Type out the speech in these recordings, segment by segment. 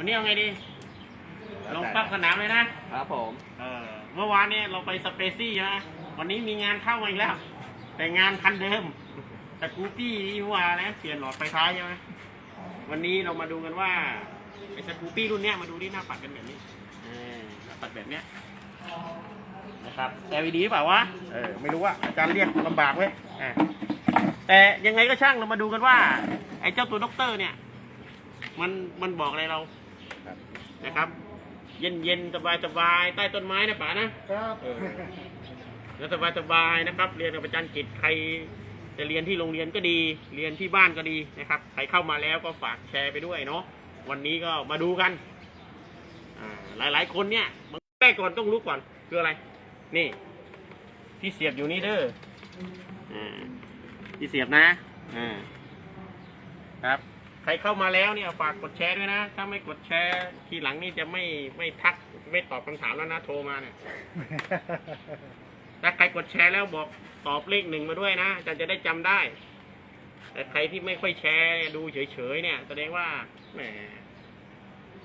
วันนี้เอาไงดี ลงปักสนามเลยนะ ครับผมเออเมื่อวานเนี่ยเราไปสเปซี่ใช่ไหมวันนี้มีงานเข้ามาอีกแล้ว แต่งานคันเดิม แต่กูปี้นี่ว่านะเปลี่ยนหลอดไฟท้ายใช่ไหมวันนี้เรามาดูกันว่าไอ้สกูปี้รุ่นเนี้ยมาดูที่หน้าปัดกันแบบนี้เออหน้าปัดแบบเนี้ยนะครับ LED หรือเปล่าวะเออไม่รู้ว่าอาจารย์เรียกลำบากเว้ยอะแต่ยังไงก็ช่างเรามาดูกันว่า ไอ้เจ้าตัวด็อกเตอร์เนี่ย มันมันบอกอะไรเราครับ นะครับ เย็นเย็นสบายสบายๆใต้ต้นไม้นะป๋านะครับเออแล้วสบายสบายๆนะครับ เรียนกับอาจารย์กิจใครจะเรียนที่โรงเรียนก็ดี เรียนที่บ้านก็ดีนะครับ ใครเข้ามาแล้วก็ฝากแชร์ไปด้วยเนาะวันนี้ก็มาดูกันอ่าหลายๆคนเนี่ยมันแรกก่อนต้องรู้ก่อนคืออะไร นี่ ที่เสียบอยู่นี่เด้ออ่าที่เสียบนะอ่าครับ ใครเข้ามาแล้วเนี่ยฝากกดแชร์ด้วยนะ ถ้าไม่กดแชร์ทีหลังนี่จะไม่ไม่ทักไม่ตอบคำถามแล้วนะโทรมาเนี่ย ถ้าใครกดแชร์แล้วบอกตอบเลขหนึ่งมาด้วยนะอาจารย์จะได้จำได้ แต่ใครที่ไม่ค่อยแชร์ดูเฉยๆเนี่ย แสดงว่าแหม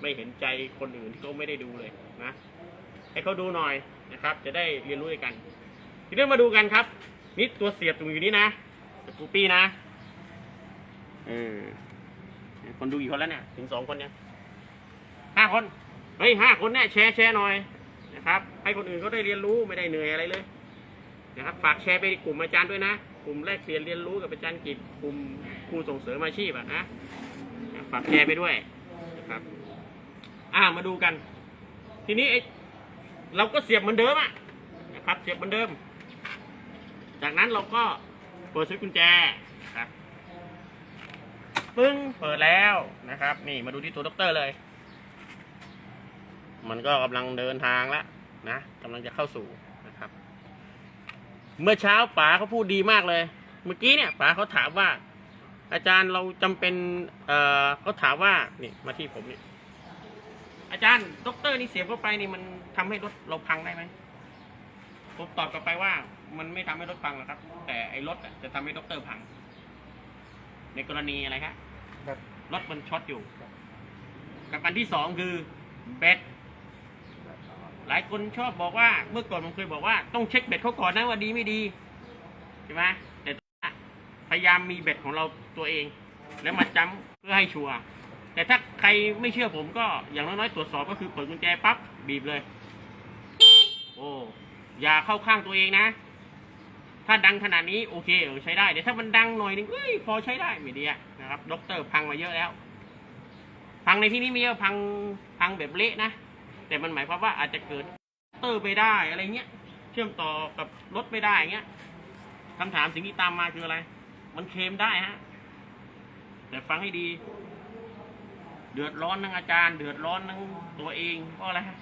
ไม่เห็นใจคนอื่นที่เขาไม่ได้ดูเลยนะ ให้เขาดูหน่อยนะครับ จะได้เรียนรู้ด้วยกัน ทีนี้มาดูกันครับ นี่ตัวเสียบตรงอยู่นี่นะสกูปี้นะเออ คนดูกี่คนแล้วเนี่ย ถึงสองคนยังห้าคน เฮ้ยห้าคนเนี่ยแชร์แชร์หน่อยนะครับ ให้คนอื่นเขาได้เรียนรู้ไม่ได้เหนื่อยอะไรเลยนะครับฝากแชร์ไปกลุ่มอาจารย์ด้วยนะ กลุ่มแลกเปลี่ยนเรียนรู้กับอาจารย์กิจกลุ่มครูส่งเสริมอาชีพอะนะฝากแชร์ไปด้วยนะครับ อ่ามาดูกัน ทีนี้ไอ้เราก็เสียบเหมือนเดิมอะนะครับ เสียบเหมือนเดิม จากนั้นเราก็เปิดสวิตช์กุญแจ ปึ้งเปิดแล้วนะครับ นี่มาดูที่ตัวด็อกเตอร์เลย มันก็กำลังเดินทางแล้วนะกำลังจะเข้าสู่นะครับ เมื่อเช้าป๋าเขาพูดดีมากเลย เมื่อกี้เนี่ยป๋าเขาถามว่า อาจารย์เราจำเป็นเอ่อเขาถามว่านี่มาที่ผมนี่อาจารย์ด็อกเตอร์นี่เสียบเข้าไปนี่มันทำให้รถเราพังได้ไหมผมตอบกลับไปว่า มันไม่ทำให้รถพังหรอกครับ แต่ไอ้รถจะทำให้ด็อกเตอร์พัง ในกรณีอะไรครับ รถมันช็อตอยู่ กับอันที่สองคือแบตหลายคนชอบบอกว่าเมื่อก่อนผมเคยบอกว่าต้องเช็คเบ็ดเขาก่อนนะว่าดีไม่ดีใช่ไหมแต่พยายามมีเบ็ดของเราตัวเอง แล้วมาจำเพื่อให้ชัวร์แต่ถ้าใครไม่เชื่อผมก็อย่างน้อยๆตรวจสอบก็คือเปิดกุญแจปั๊บบีบเลย โอ้อย่าเข้าข้างตัวเองนะ ถ้าดังขนาดนี้โอเคเออใช้ได้แต่ถ้ามันดังหน่อยนึงเอ้ยพอใช้ได้ไม่ดีอะ นะครับด็อกเตอร์พังมาเยอะแล้ว พังในที่นี้มีว่าพังพังแบบเละนะ แต่มันหมายความว่าอาจจะเกิดเตอร์ไปได้อะไรเงี้ย เชื่อมต่อกับรถไม่ได้เงี้ยคำถามสิ่งที่ตามมาคืออะไร มันเคมได้ฮะ แต่ฟังให้ดี เดือดร้อนทั้งอาจารย์ เดือดร้อนทั้งตัวเองเพราะอะไรฮะ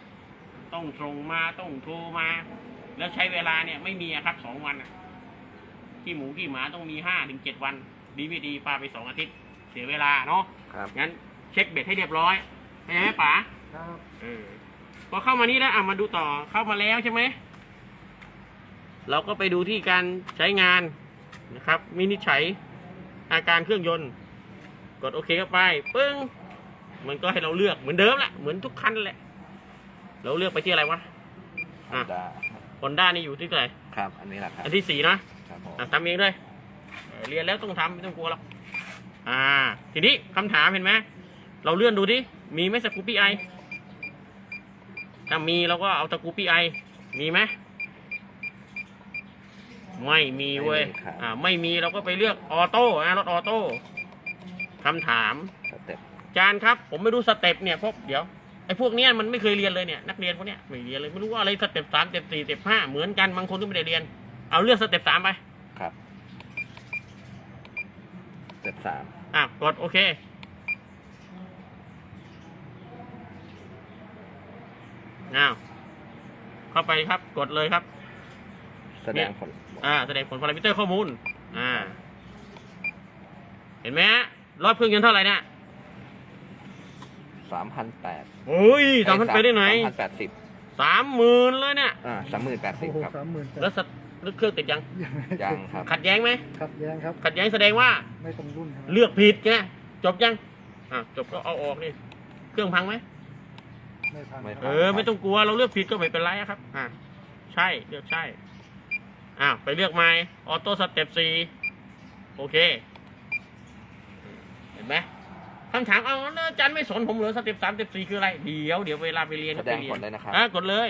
ต้องส่งมาต้องโทรมา แล้วใช้เวลาเนี่ยไม่มีครับสองวันอะขี้หมูขี้หมาต้องมีห้าถึงเจ็ดวัน ดีไม่ดีปาไปสองอาทิตย์เสียเวลาเนาะครับ งั้นเช็คเบ็ดให้เรียบร้อยเข้าใจไหมป๋าครับเออพอเข้ามานี่แล้วอะมาดูต่อเข้ามาแล้วใช่ไหมเราก็ไปดูที่การใช้งานนะครับวินิจฉัยอาการเครื่องยนต์ กดโอเคเข้าไปปึ้งมันก็ให้เราเลือกเหมือนเดิมแหละเหมือนทุกคันแหละ เราเลือกไปที่อะไรวะอะได้ฮอนด้านี่อยู่ที่ไหนครับ อันนี้แหละครับอันที่สี่นะครับผมอะทำเองด้วย เออเรียนแล้วต้องทำไม่ต้องกลัวหรอกอ่า ทีนี้คำถามเห็นไหมเราเลื่อนดูดิมีไหมสกูปี้ไอถ้ามีเราก็เอาสกูปี้ไอมีไหมไม่มีเว้ยอ่าไม่มีเราก็ไปเลือกออโต้นะรถออโต้คำถามสเต็ปอาจารย์ครับ ผมไม่รู้สเต็ปเนี่ยพวกเดี๋ยวไอ้พวกเนี้ยมันไม่เคยเรียนเลยเนี่ยนักเรียนพวกเนี้ยไม่เรียนเลยไม่รู้ว่าอะไรสเต็ปสามสเต็ปสี่สเต็ปห้าเหมือนกันบางคนก็ไม่ได้เรียน เอาเลือกสเต็ปสามไปครับส เต็ปสามอะกดโอเค อ้าว เข้าไปครับ กดเลยครับ แสดงผล อ่า แสดงผลพารามิเตอร์ข้อมูล อ่า เห็นไหมฮะรอบเครื่องยนต์เท่าไหร่เนี่ยสามพันแปดโอ้ยทำมันไปได้ไหนสามพันแปดสิบสามหมื่นเลยเนี่ย อ่าสามหมื่นแปดสิโอ้บโหครับ สามหมื่น แล้วส ตแล้วเครื่องติดยัง ยังครับขัดแย้งไหมขัดแย้งครับขัดแย้งแสดงว่า ไม่ตรงรุ่นครับเลือกผิดไงจบยังอะจบก็เอาออกนี่เครื่องพังไหมไม่พังไม่คเอรับอไม่ต้องกลัวเราเลือกผิดก็ไม่เป็นไรอะครับ อ่าใช่เลือกใช่อ้าวไปเลือกไม้ออโต้สเต็ปสี่โอเค เห็นไหมคำถามเอาแล้วอาจารย์ไม่สนผมเหรอสเต็ปสามสเต็ปสี่คืออะไร เดี๋ยวเดี๋ยวเวลาไปเรียนแสก็ดไปงเรียผนลได้นะครับ อะกดเลย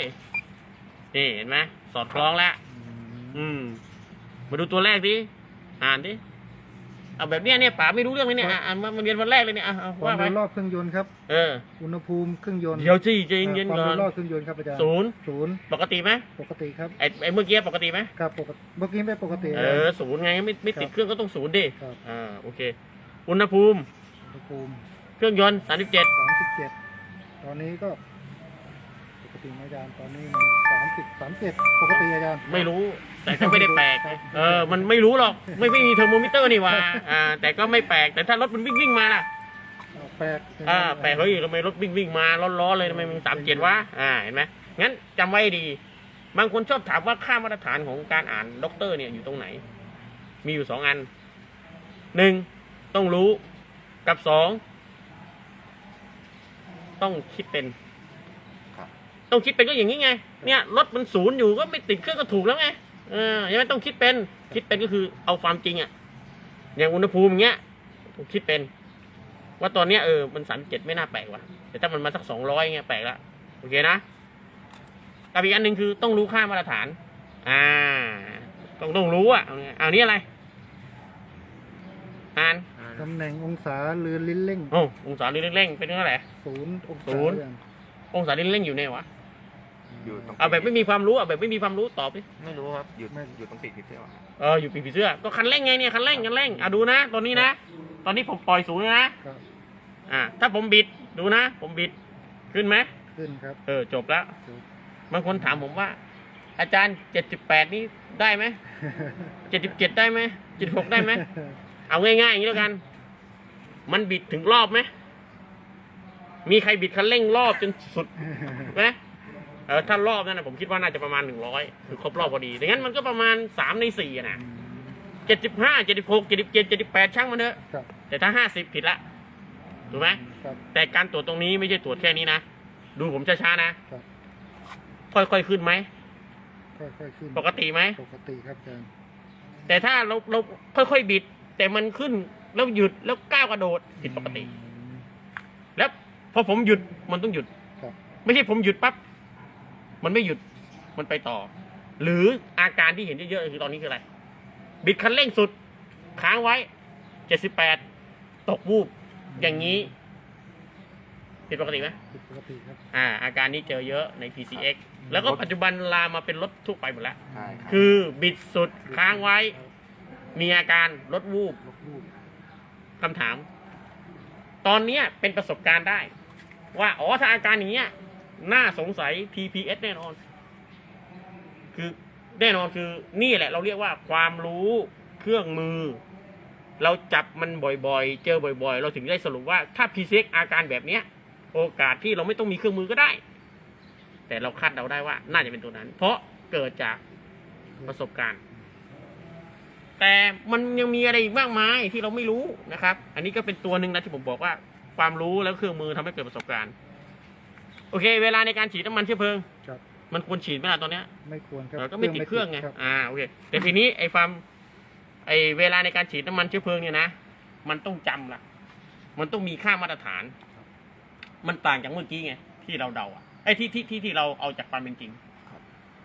นี่เห็นไหมสอดคล้องแล้ว อืม มาดูตัวแรกดิอ่านดิเอาแบบเนี้ยเนี่ยป๋าไม่รู้เรื่องเลยเนี่ยอะอ่านมามาเรียนวันแรกเลยเนี่ยอะเอาควาว่ามไปเร็วรอบเครื่องยนต์ครับ เออ อุณหภูมิเครื่องยนต์เดี๋ยวสิใจเย็นควาๆมก่อเร็วนรอบเครื่องยนต์ครับอาจารย์ศูนย์ศูนย์ปกติไหมปกติครับไอ้ไอ้เมื่อกี้ปกติไหมครับปกติเมื่อกี้ไม่ปกติเออศูนย์ไงไม่ไม่ติดครับเครื่องก็ต้องศูนย์ดิครับอ่าโอเค อุณหภูมิ อุณหภูมิเครื่องยนต์สามสิบเจ็ดสามสิบเจ็ดตอนนี้ก็ ปกติไหมอาจารย์ตอนนี้มันสามสิบสามเจ็ดปกติอาจารย์ไม่รู้ แต่ก็ไม่ได้แปลกครับเออ มันไม่รู้หรอก ไม่ไม่มีเทอร์โมมิเตอร์นี่หว่า อ่า แต่ก็ไม่แปลก แต่ถ้ารถมันวิ่งวิ่งๆมาล่ะเอาแปลกอ่า แปลกเฮ้ยทำไมรถวิ่งวิ่งๆมาร้อนๆเลยทำไมมันสามเจ็ดวะ อ่า เห็นไหมงั้นจำไว้ให้ดี บางคนชอบถามว่าค่ามาตรฐานของการอ่านด็อกเตอร์เนี่ยอยู่ตรงไหน มีอยู่สองอัน หนึ่งต้องรู้ กับสอง ต้องคิดเป็นครับต้องคิดเป็นก็อย่างนี้ไง เนี่ยรถมันศูนย์อยู่ก็ไม่ติดเครื่องก็ถูกแล้วไง เออยังไม่ต้องคิดเป็น คิดเป็นก็คือเอาความจริงอะอย่างอุณหภูมิอย่างเงี้ยผมคิดเป็น ว่าตอนเนี้ยเออมันสามเจ็ดไม่น่าแปลกว่ะแต่ถ้ามันมาสักสองร้อยเงี้ยแปลกละโอเคนะกับอีกอันหนึ่งคือต้องรู้ค่ามาตรฐาน อ่า ต้องต้องรู้อะเอาเนี่ยเอานี่อะไรอ่านตำแหน่งองศาเรือลิ้นเร่งโอ้องศาเร่งเร่งเป็นเท่าไหร่ศูนย์องศาศูนย์อาจารองศาเร่งเร่งอยู่ไหนวะ อยู่ตรงเอาแบบไม่มีความรู้เอาแบบไม่มีความรู้ตอบดิไม่รู้ครับอยู่อยู่ตรงปีกผีเสื้อครับเอออยู่ปีกผีเสื้อก็คันเร่งไงเนี่ยคันเร่งคันเร่งอะดูนะตอนนี้นะ ตอนนี้ผมปล่อยสูงเลยนะครับอ่าถ้าผมบิดดูนะ ผมบิดขึ้นไหมขึ้นครับเออจบแล้วจบบางคนถามผมว่า อาจารย์เจ็ดสิบแปดนี่ได้ไหมเจ็ดสิบเจ็ดได้ไหมเจ็ดหกได้ไหมเอาง่ายๆอย่างนี้แล้วกัน มันบิดถึงรอบไหมมีใครบิดคันเร่งรอบจนสุดไหม เออถ้ารอบนั่นนะผมคิดว่าน่าจะประมาณหนึ่งร้อยคือครบรอบพอดีดังนั้นมันก็ประมาณสามในสี่อะนะเจ็ดสิบห้าเจ็ดสิบหกเจ็ดสิบเจ็ดเจ็ดสิบแปดช่างมันเถอะครับ แต่ถ้าห้าสิบผิดละถูกไหมครับ แต่การตรวจตรงนี้ไม่ใช่ตรวจแค่นี้นะ ดูผมช้าๆนะ ครับ ค่อยๆขึ้นไหม ค่อยๆขึ้นปกติไหม ปกติครับอาจารย์แต่ถ้าเราเราค่อยๆบิด แต่มันขึ้นแล้วหยุดแล้วก้าวกระโดดผิดปกติอืมแล้วพอผมหยุดมันต้องหยุด ครับ ไม่ใช่ผมหยุดปั๊บ มันไม่หยุดมันไปต่อ หรืออาการที่เห็นเยอะๆคือตอนนี้คืออะไร บิดคันเร่งสุด ค้างไว้เจ็ดสิบแปดตกวูบ อย่างนี้ผิดปกติไหมผิดปกติครับ อ่า อาการนี้เจอเยอะใน PCX แล้วก็ปัจจุบันลามมาเป็นรถทั่วไปหมดแล้ว ใช่ครับคือบิดสุดค้างไว้ มีอาการรถวูบลบรูปคำถาม ตอนเนี้ยเป็นประสบการณ์ได้ ว่า อ๋อถ้าอาการอย่างเงี้ย น่าสงสัย TPS แน่นอน คือแน่นอนคือนี่แหละ เราเรียกว่าความรู้เครื่องมือ เราจับมันบ่อยๆ เจอบ่อย ๆ เราถึงได้สรุปว่าถ้า PCX อาการแบบเนี้ย โอกาสที่เราไม่ต้องมีเครื่องมือก็ได้ แต่เราคาดเดาได้ว่า น่าจะเป็นตัวนั้น เพราะเกิดจากประสบการณ์ แต่มันยังมีอะไรอีกมากมายที่เราไม่รู้นะครับ อันนี้ก็เป็นตัวหนึ่งนะที่ผมบอกว่า ความรู้แล้วเครื่องมือทำให้เกิดประสบการณ์ โอเค เวลาในการฉีดน้ำมันเชื้อเพลิง ครับ มันควรฉีดไหมล่ะตอนเนี้ยไม่ควรครับเออก็ไม่ติดเครื่องไงครับอ่าโอเคแต่ทีนี้ไอ้ความไอ้เวลาในการฉีดน้ำมันเชื้อเพลิงเนี่ยนะมันต้องจำละมันต้องมีค่ามาตรฐาน มันต่างจากเมื่อกี้ไงที่เราเดาอะไอ้ที่ที่ที่ที่เราเอาจากความเป็นจริง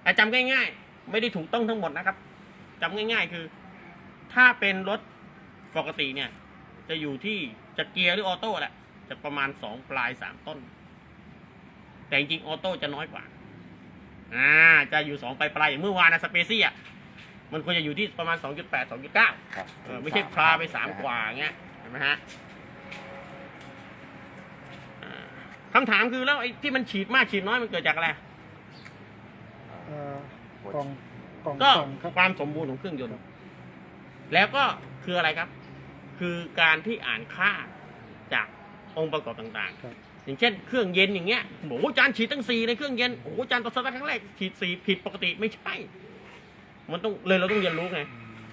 อะจำง่าย ๆ ไม่ได้ถูกต้องทั้งหมดนะครับจำง่าย ๆ คือ ถ้าเป็นรถปกติเนี่ย จะอยู่ที่จะเกียร์หรือออโต้แหละจะประมาณสองปลายสามต้น แต่จริงๆออโต้จะน้อยกว่า อ่า จะอยู่สองปลายปลายๆอย่างเมื่อวานนะสเปซี่อะ มันควรจะอยู่ที่ประมาณสองจุดแปดสองจุดเก้าครับเออไม่ใช่พลาไปสามกว่าเงี้ยเห็นไหมฮะอ่าคำถามคือแล้วไอ้ที่มันฉีดมากฉีดน้อยมันเกิดจากอะไร เอ่อกล่องกล่องก็กล่องครับ ความสมบูรณ์ของเครื่องยนต์ แล้วก็คืออะไรครับ คือการที่อ่านค่าจากองค์ประกอบต่างครับๆ อย่างเช่นเครื่องเย็นอย่างเงี้ยบอกว่าจานฉีดตั้งสี่ในเครื่องเย็นโอ้โหจานตอนสตาร์ทครั้งแรกฉีดสี่ผิดปกติไม่ใช่ มันต้องเลยเราต้องเรียนรู้ไง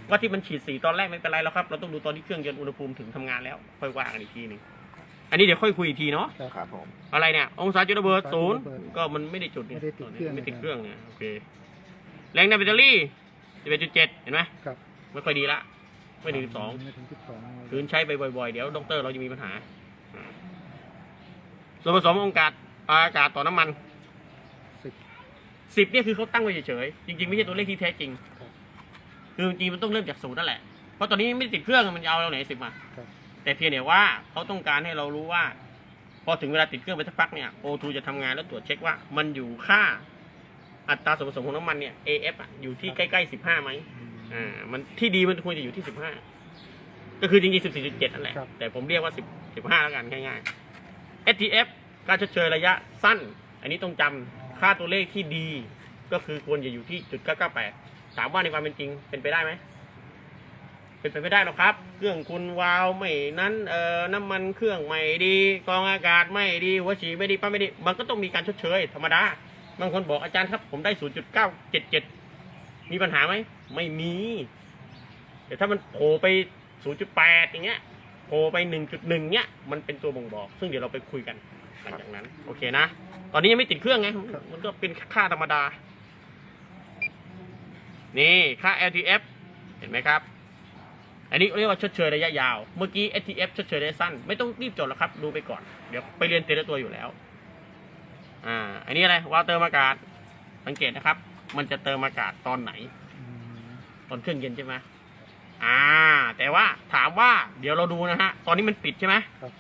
ว่าที่มันฉีดสีตอนแรกไม่เป็นไรแล้วครับเราต้องดูตอนที่เครื่องยนต์อุณหภูมิถึงทำงานแล้วค่อยว่ากันอีกทีหนึ่งอันนี้เดี๋ยวค่อยคุยอีกทีเนาะครับครับผมอะไรเนี่ย องศาจุดระเบิดองศาจุดศูนย์ระเบิดก็มันไม่ได้จุดนี่ไม่ได้ติดเครื่องไม่ติดเครื่องเนี่ยโอเคแรงในแบตเตอรี่สิบเอ็ดจุดเจ็ดเห็นไหมครับไม่ค่อยดีละไม่ถึงสิบสองไม่ถึงสิบสองคืนใช้ไปบ่อยๆ เดี๋ยวด็อกเตอร์เราจะมีปัญหาอ่า ส่วนผสมองค์การอากาศต่อน้ำมันสิบ สิบเนี่ยคือเขาตั้งไว้เฉยๆจริงๆไม่ใช่ตัวเลขที่แท้จริง ครับคือจริงๆมันต้องเริ่มจากศูนย์นั่นแหละ เพราะตอนนี้ไม่ได้ติดเครื่องมันจะเอาเราไหนสิบมา ครับ แต่เพียงแต่ว่าเขาต้องการให้เรารู้ว่า พอถึงเวลาติดเครื่องไปสักพักเนี่ยโอทูจะทำงานแล้วตรวจเช็คว่า มันอยู่ค่าอัตราส่วนผสมของน้ำมันเนี่ย AF อะอยู่ที่ใกล้ๆสิบห้าไหมอืมอ่ามันที่ดีมันควรจะอยู่ที่สิบห้าก็คือจริงๆสิบสี่จุดเจ็ดนั่นแหละ ครับ แต่ผมเรียกว่าสิบสิบห้าแล้วกันง่ายๆ STF การชดเชยระยะสั้น อันนี้ต้องจำค่าตัวเลขที่ดี ก็คือควรจะอยู่ที่จุดเก้าเก้าแปดถามว่าในความเป็นจริงเป็นไปได้ไหมเป็นไปไม่ได้หรอกครับ เครื่องคุณวาวไม่นั้นเอ่อน้ำมันเครื่องไม่ดีกองอากาศไม่ดีหัวฉีดไม่ดีปั๊มไม่ดี มันก็ต้องมีการชดเชย ธรรมดาบางคนบอกอาจารย์ครับ ผมได้ 0.977 มีปัญหาไหมไม่มีแต่ถ้ามันโผล่ไป 0.8 อย่างเงี้ย โผล่ไป 1.1เงี้ยมันเป็นตัวบ่งบอก ซึ่งเดี๋ยวเราไปคุยกันหลังจากนั้น โอเคนะ ตอนนี้ยังไม่ติดเครื่องไง มันก็เป็นค่าธรรมดา นี่ค่า LTF เห็นไหมครับ อันนี้เรียกว่าชดเชยระยะยาว เมื่อกี้ STF ชดเชยระยะสั้น ไม่ต้องรีบจดหรอกครับ ดูไปก่อน เดี๋ยวไปเรียนเตละตัวอยู่แล้ว อ่า อันนี้อะไรวาล์วเติมอากาศ สังเกตนะครับ มันจะเติมอากาศตอนไหน ตอนเครื่องเย็นใช่ไหม อ่า แต่ว่าถามว่าเดี๋ยวเราดูนะฮะ ตอนนี้มันปิดใช่ไหมครับ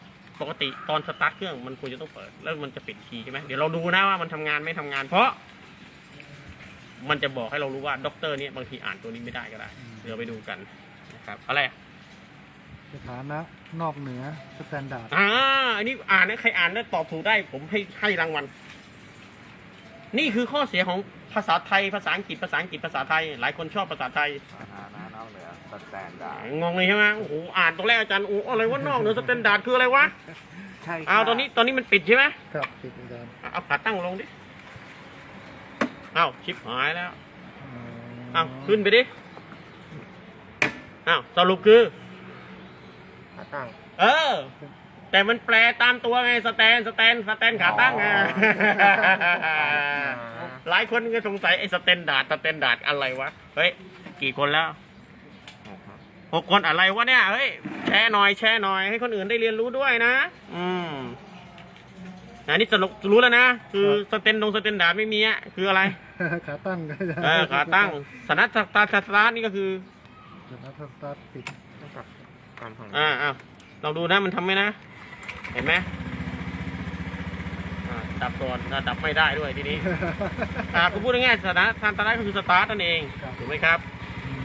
ปกติตอนสตาร์ทเครื่องมันควรจะต้องเปิด แล้วมันจะปิดคีย์ใช่ไหมเดี๋ยวเราดูนะว่ามันทำงานไม่ทำงาน เพราะ มันจะบอกให้เรารู้ว่าด็อกเตอร์เนี่ยบางทีอ่านตัวนี้ไม่ได้ก็ได้ เดี๋ยวไปดูกันนะครับอะไรอะสถานะนอกเหนือสแตนดาร์ดอ่า อันนี้อ่านนะใครอ่านได้ตอบถูกได้ ผมให้ให้รางวัล นี่คือข้อเสียของภาษาไทย ภาษาอังกฤษ ภาษาอังกฤษ ภาษาไทย หลายคนชอบภาษาไทย สถานะนอกเหนือส แตนดาร์ดงงเลยใช่ไหมโอ้โหอ่านตรงแรกอาจารย์โอ้อะไรว่านอกเหนือสแตนดาร์ดคืออะไรวะใช่เอาตอนนี้ตอนนี้มันปิดใช่ไหมครับติดอาจารย์เอาขาตั้งลงดิเอาชิปหายแล้วอ๋อเอาขึ้นไปดิเอาสรุปคือขาตั้ง เออ แต่มันแปลตามตัวไงสแตนสแตนสแตนขาตั้งไงอ๋อหลายคนก็สงสัยไอ้สแตนดาร์ดสแตนดาร์ดอะไรวะเฮ้ยกี่คนแล้ว หกคนอะไรวะเนี่ยเฮ้ยแชร์หน่อยแชร์หน่อยให้คนอื่นได้เรียนรู้ด้วยนะ อืมอันนี้สรุปรู้แล้วนะ คือสเตนดงสเตนดาร์ดไม่มีอะคืออะไร ขาตั้งก็จะเออขาตั้งสนัตตาตาสตาร์ทนี่ก็คือสถานะสตาร์ทปิดต้องกลับตามฝั่งอ่าอ่าลองดูนะมันทำไหมนะ เห็นไหมอ่าดับก่อนอ่าดับไม่ได้ด้วยทีนี้อ่าคุณพูดง่ายๆสถานะทางตาร์ทก็คือสตาร์ทนั่นเองครับถูกไหมครับ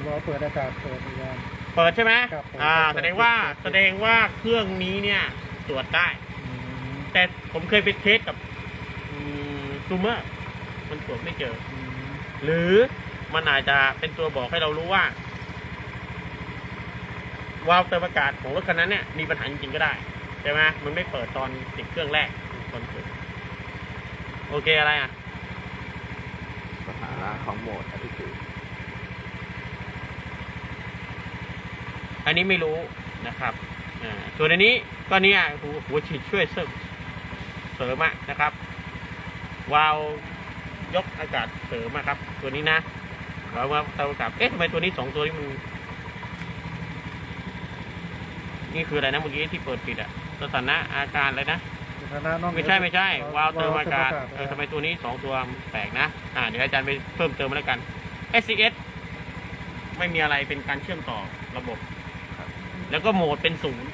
รอเปิดอากาศเปิดอาจารย์ เปิดใช่ไหมครับเปิดอ่าเปิดแสดงว่าเปิดแสดงว่าเครื่องนี้เนี่ยตรวจได้อืมแต่ผมเคยไปเทสกับซูเมอร์มันตรวจไม่เจออืมหรือมันอาจจะเป็นตัวบอกให้เรารู้ว่า วาล์วเติมอากาศของรถคันนั้นเนี่ยมีปัญหาจริงๆก็ได้ใช่ไหมมันไม่เปิดตอนติดเครื่องแรกตอนเปิดโอเคอะไรอะ สถานะของโหมดอันที่คื ออันนี้ไม่รู้นะครับอ่าส่วนอันนี้ก็เนี่ยหัวหัวฉีดช่วยเสริมเสริมอะนะครับวาล์วยกอากาศเสริมอะครับ ตัวนี้นะเรามาเติมอากาศเอ๊ะทำไมตัวนี้สองตัวนี้มันนี่คืออะไรนะเมื่อกี้ที่เปิดปิดอะสถานะอาการอะไรนะสถานะนอกเหนือไม่ใช่ไม่ใช่ วาล์วเติมอากาศวเอล์อวทำไมตัวนี้สองตัวแปลกนะอ่าเดี๋ยวอาจารย์ไปเพิ่มเติมมาแล้วกัน SCS ไม่มีอะไรเป็นการเชื่อมต่อระบบ แล้วก็โหมดเป็นศูนย์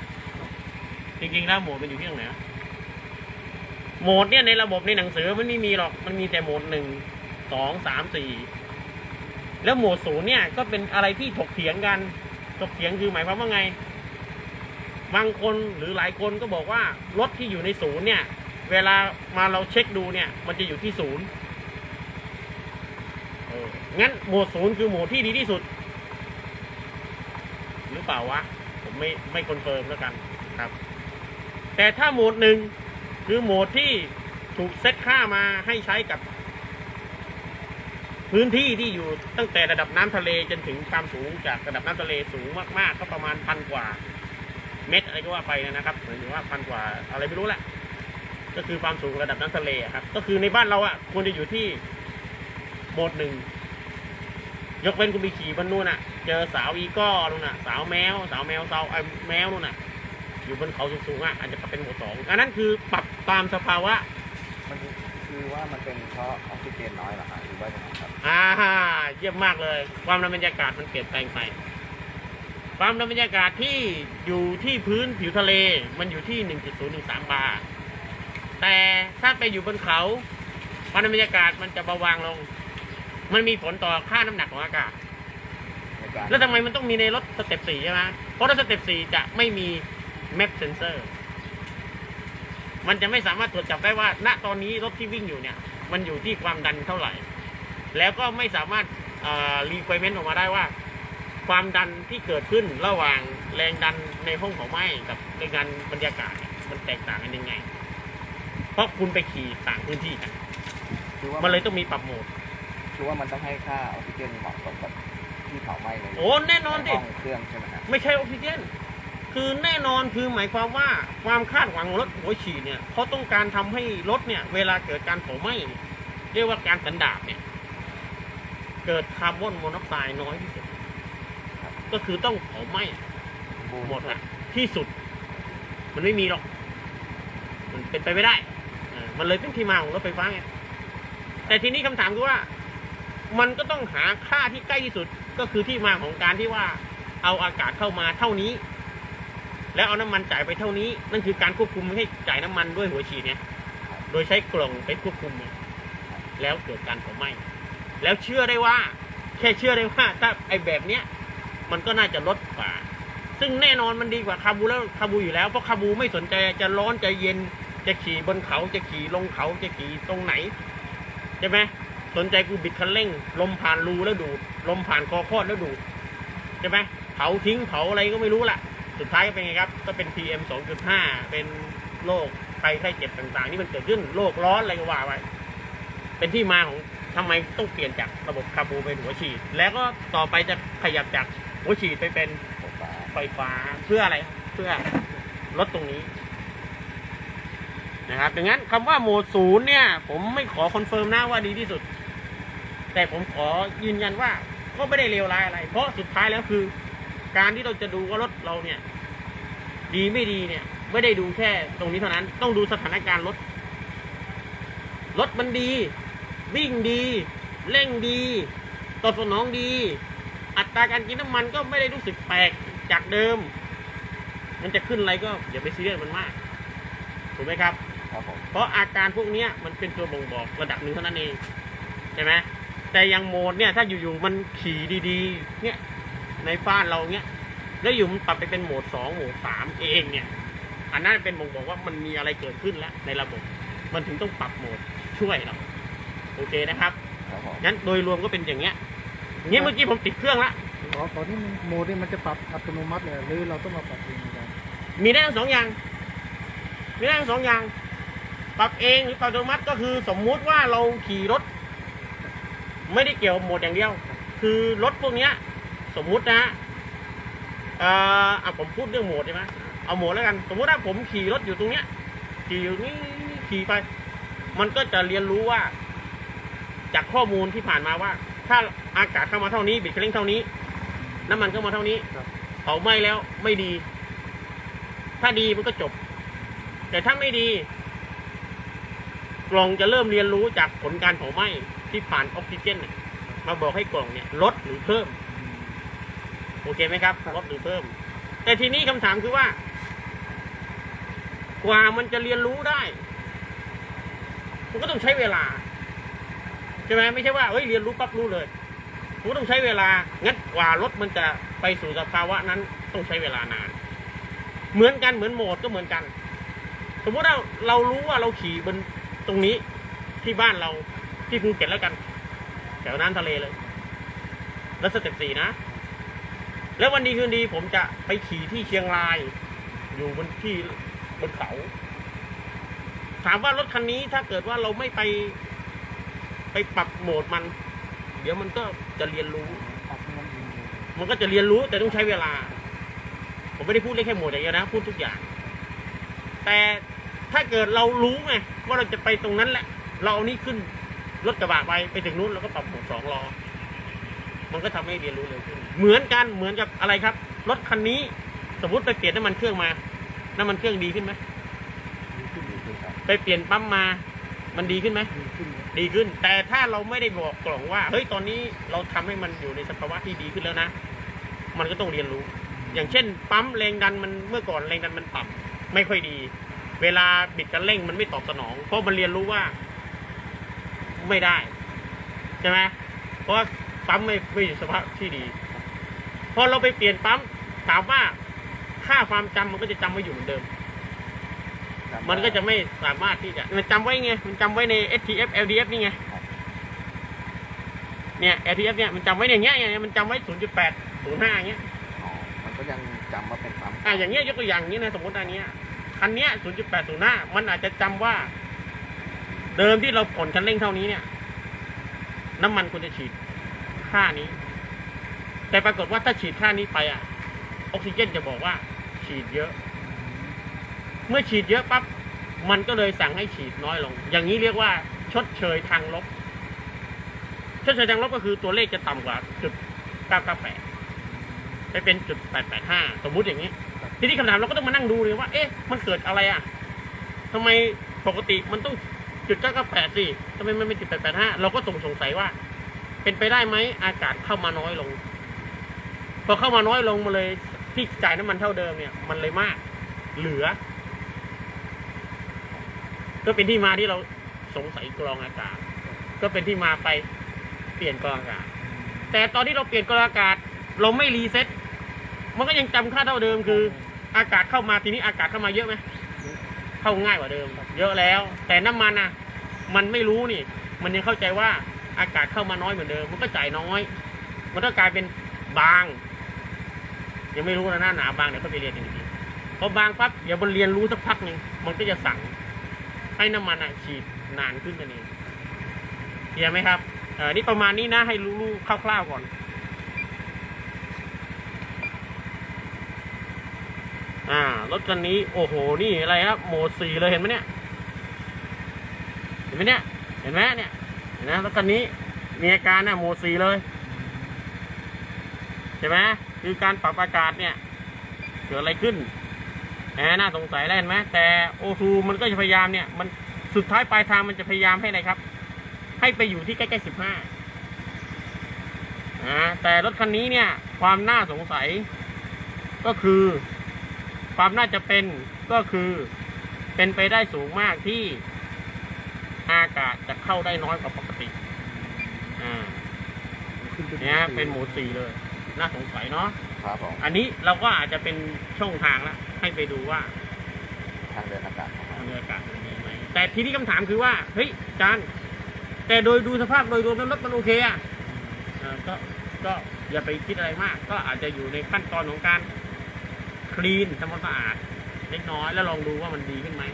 จริงๆแล้วโหมดมันอยู่ที่ตรงไหนอะโหมดเนี่ยในระบบในหนังสือมันไม่มีหรอกมันมีแต่โหมดหนึ่งสองสามสี่แล้วโหมดศูนย์เนี่ยก็เป็นอะไรที่ถกเถียงกันถกเถียงคือหมายความว่าไง บางคนหรือหลายคนก็บอกว่ารถที่อยู่ในศูนย์เนี่ย เวลามาเราเช็คดูเนี่ย มันจะอยู่ที่ศูนย์เอองั้นโหมดศูนย์คือโหมดที่ดีที่สุด หรือเปล่าวะ ไม่ไม่คอนเฟิร์มแล้วกันครับ แต่ถ้าโหมดหนึ่งคือโหมดที่ถูกเซตค่ามาให้ใช้กับ พื้นที่ที่อยู่ตั้งแต่ระดับน้ำทะเลจนถึงความสูงจากระดับน้ำทะเลสูงมากๆ ก็ประมาณพันกว่า เมตรอะไรก็ว่าไปนะครับหมายถึงว่าพันกว่าอะไรไม่รู้แหละก็คือความสูงระดับน้ำทะเลครับ ก็คือในบ้านเราอะควรจะอยู่ที่โหมดหนึ่งยกเว้นคุณไปขี่บนนู่นอะ เจอสาวอีก้อนู่นน่ะ สาวแมว สาวแมวสาวไอ้แมวนู่นน่ะ อยู่บนเขาสูงๆอะอาจจะเป็นโหมดสองอันนั้นคือปรับตามสภาวะมันคือว่ามันเป็นเพราะออกซิเจนน้อยเหรอครับหรือว่ายังไงครับอ่าเยี่ยมมากเลย ความดันบรรยากาศมันเปลี่ยนแปลงไป ความดันบรรยากาศที่อยู่ที่พื้นผิวทะเล มันอยู่ที่ 1.013 บาร์แต่ถ้าไปอยู่บนเขาความดันบรรยากาศมันจะเบาบางลง มันมีผลต่อค่าน้ำหนักของอากาศในการ แล้วทำไมมันต้องมีในรถสเต็ปสี่ใช่ไหมเพราะรถสเต็ปสี่จะไม่มีแมปเซนเซอร์มันจะไม่สามารถตรวจจับได้ว่า ณตอนนี้รถที่วิ่งอยู่เนี่ย มันอยู่ที่ความดันเท่าไหร่ แล้วก็ไม่สามารถรีไ u เมนต์ออกมาได้ว่า ความดันที่เกิดขึ้นระหว่างแรงดันในห้องเผาไหม้กับในงานบรรยากาศเนี่ยมันแตกต่างกันยังไง เพราะคุณไปขี่ต่างพื้นที่กันคือว่ามันเลยต้องมีปรับโหมดคือว่ามันต้องให้ค่าออกซิเจนเหมาะสมกับ ที่เผาไหม้เลยโอ้แน่นอนดิ ห้องเครื่องใช่ไหมครับไม่ใช่ออกซิเจน คือแน่นอนคือหมายความว่าความคาดหวังของรถหัวฉีดเนี่ยเขาต้องการทำให้รถเนี่ย เวลาเกิดการเผาไหม้เนี่ยเรียกว่าการสันดาบเนี่ย เกิดคาร์บอนมอนอกไซด์น้อยที่สุด ก็คือต้องเผาไหม้บูมหมดอะที่สุด มันไม่มีหรอก มันเป็นไปไม่ได้เออมันเลยเป็นที่มาของรถไฟฟ้าไงแต่ทีนี้คำถามคือว่า มันก็ต้องหาค่าที่ใกล้ที่สุดก็คือที่มาของการที่ว่าเอาอากาศเข้ามาเท่านี้ แล้วเอาน้ำมันจ่ายไปเท่านี้ นั่นคือการควบคุมไม่ให้จ่ายน้ำมันด้วยหัวฉีดเนี่ยโดยใช้กล่องไปควบคุมเนี่ยแล้วเกิดการเผาไหม้แล้วเชื่อได้ว่า แค่เชื่อได้ว่าถ้าไอ้แบบเนี้ยมันก็น่าจะลดกว่า ซึ่งแน่นอนมันดีกว่าคาบูแล้วคาบูอยู่แล้วเพราะคาบูไม่สนใจจะร้อนจะเย็นจะขี่บนเขาจะขี่ลงเขาจะขี่ตรงไหนใช่ไหม สนใจกูบิดคันเร่ง ลมผ่านรูแล้วดูดลมผ่านคอคอดแล้วดูดใช่ไหมเผาทิ้งเผาอะไรก็ไม่รู้ละสุดท้ายก็เป็นไงครับ ก็เป็น PM 2.5 เป็นโรคภัยไข้เจ็บต่างๆ ที่มันเกิดขึ้นโรคร้อนอะไรก็ว่าไปเป็นที่มาของทำไมต้องเปลี่ยนจากระบบคาร์บูเป็นหัวฉีด แล้วก็ต่อไปจะขยับจากหัวฉีดไปเป็นไฟฟ้าไฟฟ้าเพื่ออะไรเพื่อลดตรงนี้นะครับดังนั้นคำว่าโหมดศูนย์เนี่ย ผมไม่ขอคอนเฟิร์มนะว่าดีที่สุด แต่ผมขอยืนยันว่าก็ไม่ได้เลวร้ายอะไร เพราะสุดท้ายแล้วคือ การที่เราจะดูว่ารถเราเนี่ย ดีไม่ดีเนี่ย ไม่ได้ดูแค่ตรงนี้เท่านั้น ต้องดูสถานการณ์รถ รถมันดี วิ่งดีเร่งดีตอบสนองดี อัตราการกินน้ำมันก็ไม่ได้รู้สึกแปลกจากเดิม มันจะขึ้นอะไรก็อย่าไปซีเรียสมันมาก ถูกไหมครับ ครับผม เพราะอาการพวกเนี้ยมันเป็นตัวบ่งบอกระดับหนึ่งเท่านั้นเอง ใช่ไหม แต่อยังโหมดเนี่ยถ้าอยู่ๆมันขี่ดีๆ เนี่ยในบ้านเราเนี้ยแล้วอยู่มันปรับไปเป็นโหมดสองโหมดสามเองเนี่ย อันนั้นเป็นบ่งบอกว่ามันมีอะไรเกิดขึ้นแล้วในระบบ มันถึงต้องปรับโหมดช่วยเราโอเคนะครับครับผมงั้นโดยรวมก็เป็นอย่างเงี้ยอย่างเงี้ยเมื่อกี้ผมติดเครื่องละอ๋อตอนนี้มันโหมดนี่มันจะปรับอัตโนมัติเลยหรือเราต้องมาปรับเองอาจารย์มีได้ทั้งสองอย่าง มีได้ทั้งสองอย่าง ปรับเองหรือปรับอัตโนมัติก็คือสมมุติว่าเราขี่รถ ไม่ได้เกี่ยวกับโหมดอย่างเดียว คือรถพวกเนี้ย สมมุตินะเอ่ออะผมพูดเรื่องโหมดใช่ไหมเอาโหมดแล้วกัน สมมุติว่าผมขี่รถอยู่ตรงเนี้ยขี่อยู่นี่ขี่ไป มันก็จะเรียนรู้ว่า จากข้อมูลที่ผ่านมาว่า ถ้าอากาศเข้ามาเท่านี้บิดคันเร่งเท่านี้ น้ำมันเข้ามาเท่านี้เผาไหม้แล้วไม่ดี ถ้าดีมันก็จบ แต่ถ้าไม่ดีกล่องจะเริ่มเรียนรู้จากผลการเผาไหม้ ที่ผ่านออกซิเจนเนี่ยมาบอกให้กล่องเนี่ยลดหรือเพิ่ม โอเคไหมครับลดหรือเพิ่ม แต่ทีนี้คำถามคือว่า กว่ามันจะเรียนรู้ได้มันก็ต้องใช้เวลาใช่ไหมไม่ใช่ว่าเอ้ยเรียนรู้ปั๊บรู้เลยมันก็ต้องใช้เวลางั้นกว่ารถมันจะไปสู่สภาวะนั้น ต้องใช้เวลานาน เหมือนกันเหมือนโหมดก็เหมือนกัน สมมติเราเรารู้ว่าเราขี่บนตรงนี้ที่บ้านเรา ที่ภูเก็ตแล้วกัน แถวน้ำทะเลเลย แล้วสเต็ปสี่นะ แล้ววันดีคืนดีผมจะไปขี่ที่เชียงราย อยู่บนที่บนเขาถามว่ารถคันนี้ถ้าเกิดว่าเราไม่ไป ไปปรับโหมดมัน เดี๋ยวมันก็จะเรียนรู้ มันก็จะเรียนรู้แต่ต้องใช้เวลา ผมไม่ได้พูดเรื่องแค่โหมดอย่างเดียวนะ พูดทุกอย่าง แต่ถ้าเกิดเรารู้ไงว่าเราจะไปตรงนั้นแหละ เราเอานี่ขึ้น รถกระบะไปไปถึงนู้นเราก็ปรับโหมดสองล้อมันก็ทำให้เรียนรู้เร็วขึ้น เหมือนกันเหมือนกับอะไรครับ รถคันนี้ สมมติไปเปลี่ยนน้ำมันเครื่องมาน้ำมันเครื่องดีขึ้นไหมดีขึ้นดีขึ้นครับไปเปลี่ยนปั๊มมา มันดีขึ้นไหมดีขึ้นดีขึ้น แต่ถ้าเราไม่ได้บอกกล่องว่าเฮ้ยตอนนี้เราทำให้มันอยู่ในสภาวะที่ดีขึ้นแล้วนะ มันก็ต้องเรียนรู้ อย่างเช่น ปั๊มแรงดันมันเมื่อก่อนแรงดันมันต่ำไม่ค่อยดี เวลาบิดกันเร่งมันไม่ตอบสนอง เพราะมันเรียนรู้ว่า ไม่ได้ ใช่ไหมเพราะว่าปั๊มไม่ไม่อยู่สภาพที่ดีพอเราไปเปลี่ยนปั๊มถามว่าค่าความจำมันก็จะจำไว้อยู่เหมือนเดิมจำมันก็จะได้ไม่สามารถที่จะ มันจำไว้ไง มันจำไว้ใน STF LDF นี่ไงครับเนี่ย LDF เนี่ยมันจำไว้อย่างเงี้ยอย่างเงี้ยมันจำไว้0.8 05อย่างเงี้ยอ๋อมันก็ยังจำว่าเป็นปั๊มอะอย่างเงี้ยยกตัวอย่างอย่างนี้นะสมมติอันเนี้ยคันเนี้ย0.8 05มันอาจจะจำว่า เดิมที่เราผ่อนคันเร่งเท่านี้เนี่ย น้ำมันควรจะฉีดค่านี้ แต่ปรากฏว่าถ้าฉีดค่านี้ไปอะ ออกซิเจนจะบอกว่า ฉีดเยอะ เมื่อฉีดเยอะปั๊บมันก็เลยสั่งให้ฉีดน้อยลง อย่างนี้เรียกว่า ชดเชยทางลบ ชดเชยทางลบก็คือตัวเลขจะต่ำกว่าจุด998ไปเป็นจุด885 สมมุติอย่างนี้ ทีนี้คำถามเราก็ต้องมานั่งดูเลยว่า เอ๊ะ มันเกิดอะไรอะทำไมปกติมันต้อง จุด998สิทำไมมันเป็นจุด885เราก็สงสงสัยว่า เป็นไปได้ไหมอากาศเข้ามาน้อยลง พอเข้ามาน้อยลงมาเลยที่จ่ายน้ำมันเท่าเดิมเนี่ย มันเลยมาก เหลือ ก็เป็นที่มาที่เราสงสัยกรองอากาศ ก็เป็นที่มาไปเปลี่ยนกรองอากาศ แต่ตอนที่เราเปลี่ยนกรองอากาศ เราไม่รีเซ็ตมันก็ยังจำค่าเท่าเดิมคือ อากาศเข้ามาทีนี้อากาศเข้ามาเยอะไหม เข้าง่ายกว่าเดิมเยอะแล้ว แต่น้ำมันอะ มันไม่รู้นี่ มันยังเข้าใจว่าอากาศเข้ามาน้อยเหมือนเดิม มันก็จ่ายน้อย มันก็กลายเป็นบาง ยังไม่รู้นะหน้าหนาบางเดี๋ยวเขาไปเรียนกันอีกทีพอบางปั๊บเดี๋ยวมันเรียนรู้สักพักหนึ่งมันก็จะสั่งให้น้ำมันอะฉีดนานขึ้นนั่นเองเห็นไหมครับเออนี่ประมาณนี้นะให้รู้ๆคร่าวๆก่อน อ่ารถคันนี้โอ้โหนี่อะไรครับโหมดสี่เลยเห็นไหมเนี่ยเห็นไหมเนี่ยเห็นไหมเนี่ยเห็นไหมรถคันนี้มีอาการเนี่ยโหมดสี่เลยใช่ไหมคือการปรับอากาศเนี่ยเกิดอะไรขึ้นแหมน่าสงสัยแล้วเห็นไหมแต่โอทูมันก็จะพยายามเนี่ยมันสุดท้ายปลายทางมันจะพยายามให้อะไรครับ ให้ไปอยู่ที่ใกล้ๆสิบห้าอ่าแต่รถคันนี้เนี่ย ความน่าสงสัยก็คือ ความน่าจะเป็นก็คือเป็นไปได้สูงมากที่อากาศจะเข้าได้น้อยกว่าปกติอ่าขึ้นเป็นเนี่ยเป็นโหมดสี่เลย น่าสงสัยเนาะครับผมอันนี้เราก็อาจจะเป็นช่องทางละให้ไปดูว่า ทางเดินอากาศของเราทางเดินอากาศมันดีไหมแต่ทีนี้คำถามคือว่าเฮ้ยจานแต่โดยดูสภาพโดยรวมแล้วรถมันโอเคอะเอ่อก็ก็อย่าไปคิดอะไรมาก ก็อาจจะอยู่ในขั้นตอนของการ คลีนทำความสะอาดเล็กน้อยแล้วลองดูว่ามันดีขึ้นไหม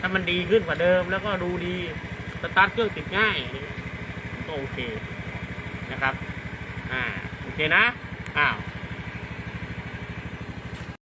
ถ้ามันดีขึ้นกว่าเดิมแล้วก็ดูดีสตาร์ทเครื่องติดง่ายก็โอเคนะครับ อ่า โอเคนะ อ้าว